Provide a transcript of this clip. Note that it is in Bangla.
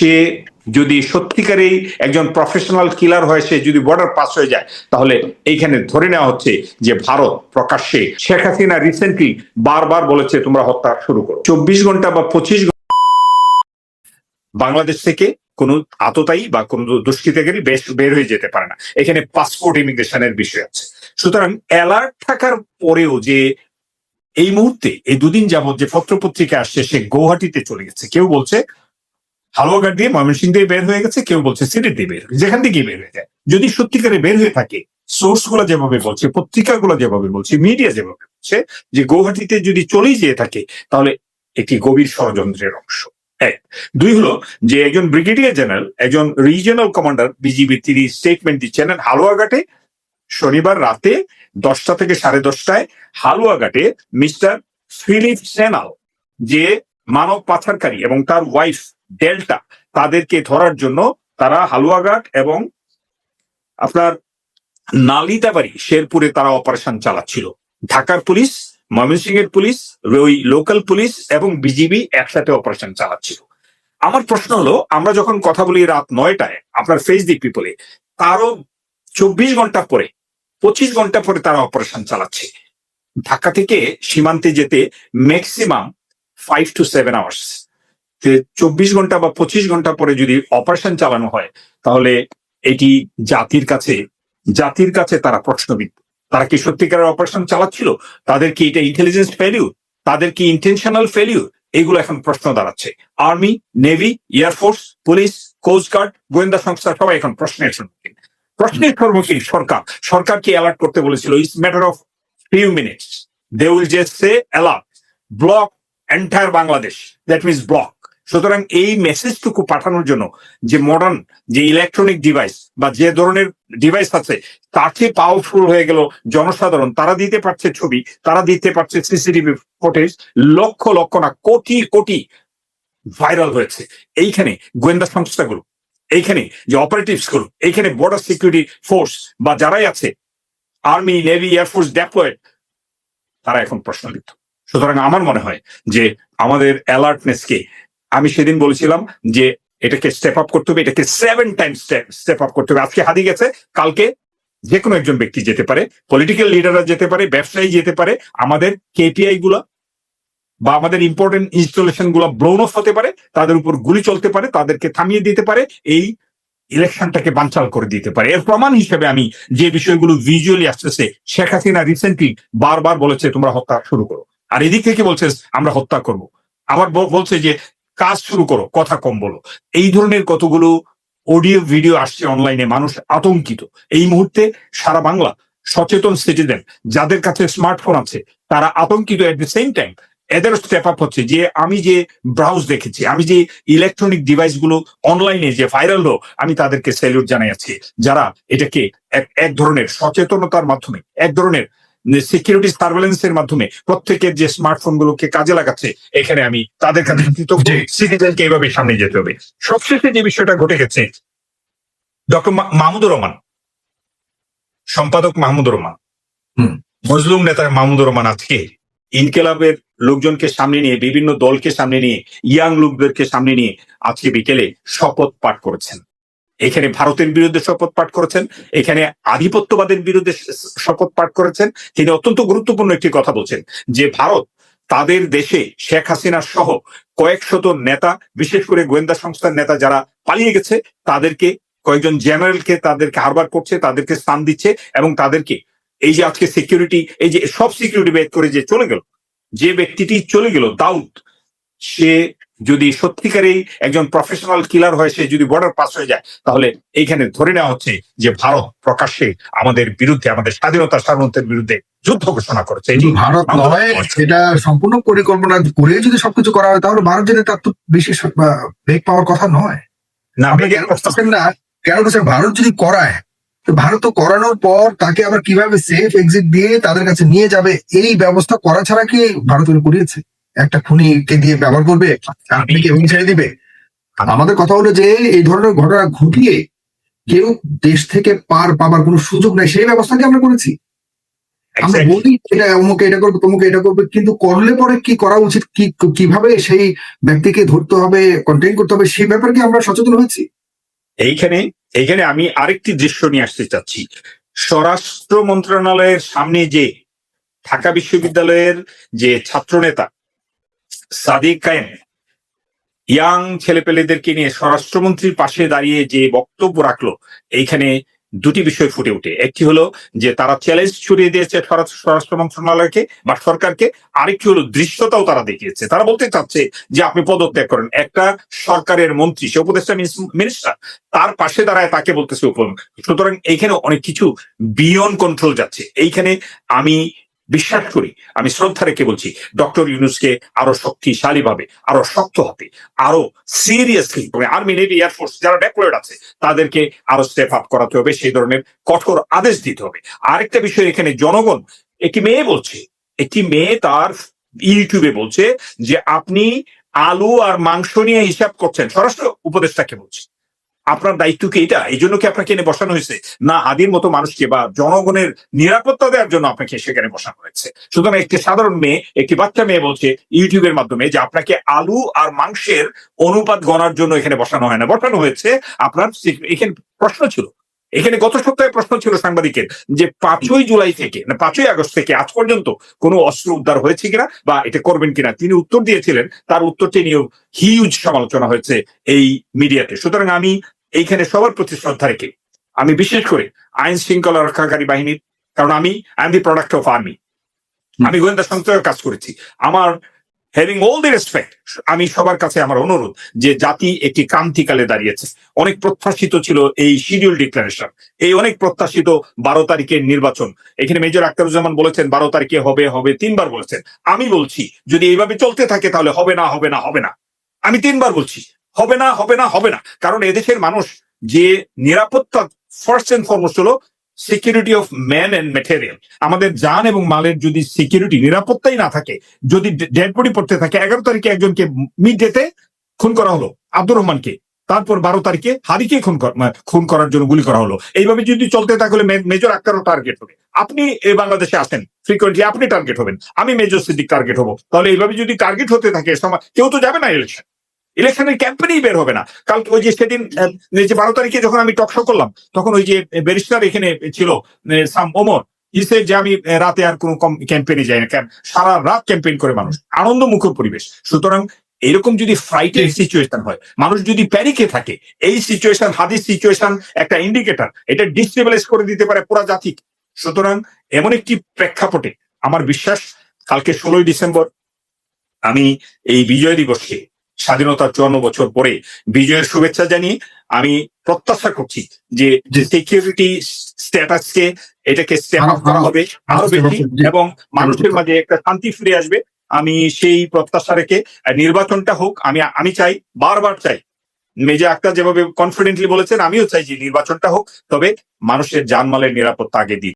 সে যদি সত্যিকারেই একজন প্রফেশনাল কিলার হয়, সে যদি বর্ডার পাস হয়ে যায়, তাহলে এইখানে ধরে নেওয়া হচ্ছে যে ভারত প্রকাশ্যে শেখ হাসিনা রিসেন্টলি বারবার বলেছে, তোমরা হত্যা শুরু করো। চব্বিশ ঘণ্টা বা পঁচিশ বাংলাদেশ থেকে কোনো আততায়ী বা কোনো দুষ্কৃতকারী বেশ বের হয়ে যেতে পারে না। এখানে পাসপোর্ট ইমিগ্রেশনের বিষয় আছে। সুতরাং অ্যালার্ট থাকার পরেও যে এই মুহূর্তে, এই দুদিন যাবত যে পত্রপত্রিকা আসছে, সে গৌহাটিতে চলে গেছে। কেউ বলছে হালুয়াঘাট দিয়ে ময়মনসিং দিয়ে বের হয়ে গেছে, কেউ বলছে সিলেট দিয়ে বের যেখান থেকে বের হয়ে যায়। যদি সত্যিকারে বের হয়ে থাকে সোর্সগুলো যেভাবে বলছে, পত্রিকাগুলো যেভাবে বলছে, মিডিয়া যেভাবে বলছে, যে গৌহাটিতে যদি চলেই যেয়ে থাকে, তাহলে একটি গভীর ষড়যন্ত্রের অংশ। এক। দুই হলো যে একজন ব্রিগেডিয়ার জেনারেল, একজন রিজিয়নাল কমান্ডার, বিজিবি তিনি স্টেটমেন্ট দিচ্ছেন হালুয়াঘাটে শনিবার রাতে দশটা থেকে সাড়ে দশটায় হালুয়াঘাটে মিস্টার ফিলিপ সেনাল, যে মানব পাচারকারী এবং তার ওয়াইফ ডেল্টা তাদেরকে ধরার জন্য তারা হালুয়াঘাট এবং আপনার নালিতাবাড়ি, শেরপুরে তারা অপারেশন চালাচ্ছিল। ঢাকার পুলিশ, ময়মনসিংহের পুলিশ, ওই লোকাল পুলিশ এবং বিজিবি একসাথে অপারেশন চালাচ্ছিল। আমার প্রশ্ন হলো, আমরা যখন কথা বলি রাত নয়টায়, আপনার ফেসবুক পিপলে তারও চব্বিশ ঘণ্টা পরে, পঁচিশ ঘণ্টা পরে তারা অপারেশন চালাচ্ছে। ঢাকা থেকে সীমান্তে যেতে maximum five to seven hours চব্বিশ ঘণ্টা বা পঁচিশ ঘণ্টা পরে যদি অপারেশন চালানো হয়, তাহলে এটি জাতির কাছে জাতির কাছে তারা প্রশ্নবিদ্ধ। তারা কি সত্যিকারের অপারেশন চালাচ্ছিল? তাদের কি এটা ইন্টেলিজেন্স ফেলিউর তাদের কি ইন্টেনশনাল ফেলিউর এগুলো এখন প্রশ্ন দাঁড়াচ্ছে। Army navy air force police coast guard গোয়েন্দা সংস্থা, সবাই এখন প্রশ্নের সম্মুখীন। প্রশ্নের সম্মুখীন সরকার। সরকারকে অ্যালার্ট করতে বলেছিল? It's matter of few minutes they will just say alert block entire Bangladesh that means block সুতরাং এই মেসেজটুকু পাঠানোর জন্য যে মডার্ন যে ইলেকট্রনিক ডিভাইস বা যে ধরনের ডিভাইস আছে, তার চেয়ে পাওয়ারফুল হয়ে গেল জনসাধারণ। তারা দিতে পারছে ছবি, তারা দিতে পারছে সিসিটিভি ফুটেজ লক্ষ লক্ষ না, কোটি কোটি ভাইরাল হয়েছে। এইখানে গোয়েন্দা সংস্থাগুলো, এইখানে যে অপারেটিভসগুলো, এইখানে বর্ডার সিকিউরিটি ফোর্স বা যারাই আছে আর্মি নেভি এয়ারফোর্স ডেপ্লয়েড তারা এখন প্রশ্নবিদ্ধ। সুতরাং আমার মনে হয় যে আমাদের অ্যালার্টনেসকে আমি সেদিন বলেছিলাম যে এটাকে স্টেপ আপ করতে হবে, এটাকে সেভেন টাইম স্টেপ আপ করতে হবে। আজকে হারিয়ে গেছে, কালকে যে কোনো একজন ব্যক্তি যেতে পারে পলিটিক্যাল লিডাররা যেতে পারে, ব্যবসায়ী যেতে পারে, আমাদের কেপিআই গুলা বা আমাদের ইম্পর্টেন্ট ইনস্টলেশনগুলো ব্লোন অফ হতে পারে, তাদের উপর গুলি চলতে পারে, তাদেরকে থামিয়ে দিতে পারে, এই ইলেকশনটাকে বানচাল করে দিতে পারে। এর প্রমাণ হিসেবে আমি যে বিষয়গুলো ভিজুয়ালি আসতেছে, শেখ হাসিনা রিসেন্টলি বারবার বলেছে, তোমরা হত্যা শুরু করো। আর এদিক থেকে বলছে, আমরা হত্যা করব। আবার বলছে যে কাজ শুরু করো, কথা কম বলো। এই ধরনের কতগুলো অডিও, ভিডিও আসছে অনলাইনে মানুষ আতঙ্কিত। এই মুহূর্তে সারা বাংলা সচেতন সিটিজেন যাদের কাছে স্মার্টফোন আছে, তারা আতঙ্কিত এট দ্য সেম টাইম এদেরও স্টেপ আপ হচ্ছে যে, আমি যে ব্রাউজ দেখেছি, আমি যে ইলেকট্রনিক ডিভাইসগুলো অনলাইনে যে ভাইরাল হলো আমি তাদেরকে স্যালিউট জানাইছি যারা এটাকে এক ধরনের সচেতনতার মাধ্যমে, এক ধরনের সিকিউরিটি সার্ভেলেন্সের মাধ্যমে প্রত্যেকের যে স্মার্টফোন গুলোকে কাজে লাগাচ্ছে এখানে আমি তাদের কাছে কৃতজ্ঞ। সিটিজেনকে এইভাবে সামনে যেতে হবে। সবশেষে যে বিষয়টা ঘটে গেছে ডক্টর মাহমুদুর রহমান সম্পাদক মাহমুদুর রহমান মজলুম নেতা মাহমুদুর রহমান আজকে ইনকেলাবের লোকজনকে সামনে নিয়ে বিভিন্ন দলকে সামনে নিয়ে ইয়াং লোকদেরকে সামনে নিয়ে আজকে বিকেলে শপথ পাঠ করেছেন। এখানে ভারতের বিরুদ্ধে শপথ পাঠ করেছেন, এখানে আধিপত্যবাদের বিরুদ্ধে শপথ পাঠ করেছেন। তিনি অত্যন্ত গুরুত্বপূর্ণ একটি কথা বলছেন যে, ভারত তাদের দেশে শেখ হাসিনা সহ কয়েক শত নেতা, বিশেষ করে গোয়েন্দা সংস্থার নেতা যারা পালিয়ে গেছে, তাদেরকে, কয়েকজন জেনারেলকে তাদেরকে হারবার করছে, তাদেরকে স্থান দিচ্ছে এবং তাদেরকে এই যে আজকে সিকিউরিটি এই যে সব সিকিউরিটি বেদ করে যে চলে গেল, যে ব্যক্তিটি চলে গেল, দাউদ সে যদি সত্যিকারেই একজন প্রফেশনাল কিলার হয় সে যদি বর্ডার পাস হয়ে যায় তাহলে এইখানে ধরে নেওয়া হচ্ছে যে ভারত প্রকাশ্যে আমাদের বিরুদ্ধে আমাদের স্বাধীনতা সার্বভৌমত্বের বিরুদ্ধে যুদ্ধ ঘোষণা করেছে। ভারত নয় সেটা সম্পূর্ণ পরিকল্পনা করে যদি সবকিছু করা হয় তাহলে ভারত যদি তার তো বেশি বেগ পাওয়ার কথা নয়। না আপনি কেন প্রস্তাব না? কেন ভারত যদি করায় তো ভারত করানোর পর তাকে আবার কীভাবে সেফ এক্সিট দিয়ে তাদের কাছে নিয়ে যাবে এই ব্যবস্থা করা ছাড়া কি ভারত করিয়েছে? একটা খুনিকে দিয়ে ব্যবহার করবে আপনি কি এমনি ছেড়ে দিবে? আমাদের কথা হলো যে এই ধরনের ঘটনা ঘটিয়ে কেউ দেশ থেকে পার পাবার কোনো সুযোগ নাই সেই ব্যবস্থা কি আমরা করেছি। আমরা বলি এটা অমুকে এটা করবে তমুকে এটা করবে কিন্তু করলে পরে কি করা উচিত কি কীভাবে সেই ব্যক্তিকে ধরতে হবে কন্টেইন করতে হবে সেই ব্যাপারে কি আমরা সচেতন হয়েছি। এইখানে এইখানে আমি আরেকটি দৃশ্য নিয়ে আসতে চাচ্ছি। স্বরাষ্ট্র মন্ত্রণালয়ের সামনে যে ঢাকা বিশ্ববিদ্যালয়ের যে ছাত্রনেতা সাদিক কায়েম ইয়াং ছেলেপেলেদেরকে নিয়ে স্বরাষ্ট্রমন্ত্রীর পাশে দাঁড়িয়ে যে বক্তব্য রাখল, এইখানে দুটি বিষয় ফুটে ওঠে। একটি হলো যে তারা চ্যালেঞ্জ ছড়িয়ে দিয়েছে স্বরাষ্ট্র মন্ত্রণালয়কে বা সরকারকে। আরেকটি হলো দৃশ্যতাও তারা দেখিয়েছে। তারা বলতে চাচ্ছে যে আপনি পদত্যাগ করেন। একটা সরকারের মন্ত্রী, সে উপদেষ্টা মিনিস্টার তার পাশে দাঁড়ায় তাকে বলতেছে উপমুখ্য সুতরাং এইখানে অনেক কিছু বিয়ন কন্ট্রোল যাচ্ছে। এইখানে আমি বিশ্বাস করি, আমি শ্রদ্ধা রেখে বলছি, ডক্টর ইউনুসকে আরও শক্তিশালী ভাবে আরও শক্ত হবে আরও seriously army navy air force যারা ডেপ্লয়েড আছে, তাদেরকে আরও স্টেপ আপ করাতে হবে, সেই ধরনের কঠোর আদেশ দিতে হবে। আরেকটা বিষয় এখানে, জনগণ, একটি মেয়ে বলছে, একটি মেয়ে তার ইউটিউবে বলছে যে, আপনি আলু আর মাংস নিয়ে হিসাব করছেন। স্বরাষ্ট্র উপদেষ্টাকে বলছে। আপনার দায়িত্ব কি এটা? এই জন্য কি আপনাকে এনে বসানো হয়েছে? না, আদির মতো মানুষকে বা জনগণের নিরাপত্তা দেওয়ার জন্য আপনাকে সেখানে বসানো হয়েছে। সুতরাং একটি সাধারণ মেয়ে, একটি বাচ্চা মেয়ে বলছে ইউটিউবের মাধ্যমে যে আপনাকে আলু আর মাংসের অনুপাত গণার জন্য এখানে বসানো হয় না। বসানো হয়েছে আপনার এখানে প্রশ্ন ছিল। এখানে গত সপ্তাহে প্রশ্ন ছিল সাংবাদিকের যে পাঁচই জুলাই থেকে, না, পাঁচই আগস্ট থেকে আজ পর্যন্ত কোনো অস্ত্র উদ্ধার হয়েছে কিনা বা এটা করবেন কিনা, তিনি উত্তর দিয়েছিলেন। তার উত্তরটি নিয়েও হিউজ সমালোচনা হয়েছে এই মিডিয়াতে। সুতরাং আমি এইখানে সবার প্রতি শ্রদ্ধা রেখে। আমি বিশেষ করে আইন শৃঙ্খলা রক্ষাকারী বাহিনীর কারণ আমি I am the product of army আমি গোয়েন্দা সংস্থায় কাজ করেছি। আমার হ্যাভিং অল দি রেসপেক্ট আমি সবার কাছে আমার অনুরোধ যে জাতি একটি ক্রান্তিকালে দাঁড়িয়েছে। অনেক প্রত্যাশিত ছিল এই শিডিউল ডিক্লারেশন এই অনেক প্রত্যাশিত বারো তারিখের নির্বাচন। এখানে মেজর আক্তারুজ্জামান বলেছেন বারো তারিখে হবে হবে তিনবার বলেছেন। আমি বলছি যদি এইভাবে চলতে থাকে তাহলে হবে না হবে না হবে না। আমি তিনবার বলছি হবে না হবে না হবে না। কারণ এদেশের মানুষ যে নিরাপত্তা ফার্স্ট এন্ড ফরমোস্ট হলো security of man and material আমাদের যান এবং মালের যদি সিকিউরিটি নিরাপত্তাই না থাকে, যদি ডেড বডি পড়তে থাকে, এগারো তারিখে একজনকে মিড ডেতে খুন করা হলো, আব্দুর রহমানকে। তারপর বারো তারিখে হারিকে খুন খুন করার জন্য গুলি করা হলো। এইভাবে যদি চলতে থাকলে মেজর আক্তারও টার্গেট হবে। আপনি এই বাংলাদেশে আসেন ফ্রিকোয়েন্টলি আপনি টার্গেট হবেন। আমি মেজর সিদ্দিক টার্গেট হব। তাহলে এইভাবে যদি টার্গেট হতে থাকে কেউ তো যাবে না ইলেকশন ইলেকশনের ক্যাম্পেনই বের হবে না। কারণ ওই যে সেদিন যে বারো তারিখে যখন আমি টকশো করলাম তখন ওই যে ব্যারিস্টার এখানে ছিল সাম ওমর। ইসে যে আমি রাতে আর কোনো ক্যাম্পেইনে যাই না। সারা রাত ক্যাম্পেইন করে মানুষ। আনন্দ মুখর পরিবেশ। সুতরাং এরকম যদি ফ্রাইটের সিচুয়েশন হয় মানুষ যদি প্যারিকে থাকে এই সিচুয়েশন হাদিস সিচুয়েশন একটা ইন্ডিকেটর এটা ডিস্টেবিলাইজ করে দিতে পারে পুরা জাতি। সুতরাং এমন একটি প্রেক্ষাপটে আমার বিশ্বাস কালকে ষোলোই ডিসেম্বর আমি এই বিজয় দিবসকে স্বাধীনতার চুয়ান্ন বছর পরে বিজয়ের শুভেচ্ছা জানিয়ে আমি প্রত্যাশা করছি যে। সিকিউরিটি স্ট্যাটাসকে এটাকে হবে আরও বেশি এবং মানুষের মাঝে একটা শান্তি ফিরে আসবে। আমি সেই প্রত্যাশা রেখে নির্বাচনটা হোক আমি আমি চাই বারবার চাই। মেজে আক্তার যেভাবে কনফিডেন্টলি বলেছেন আমিও চাই যে নির্বাচনটা হোক তবে মানুষের জানমালের নিরাপত্তা আগে দিই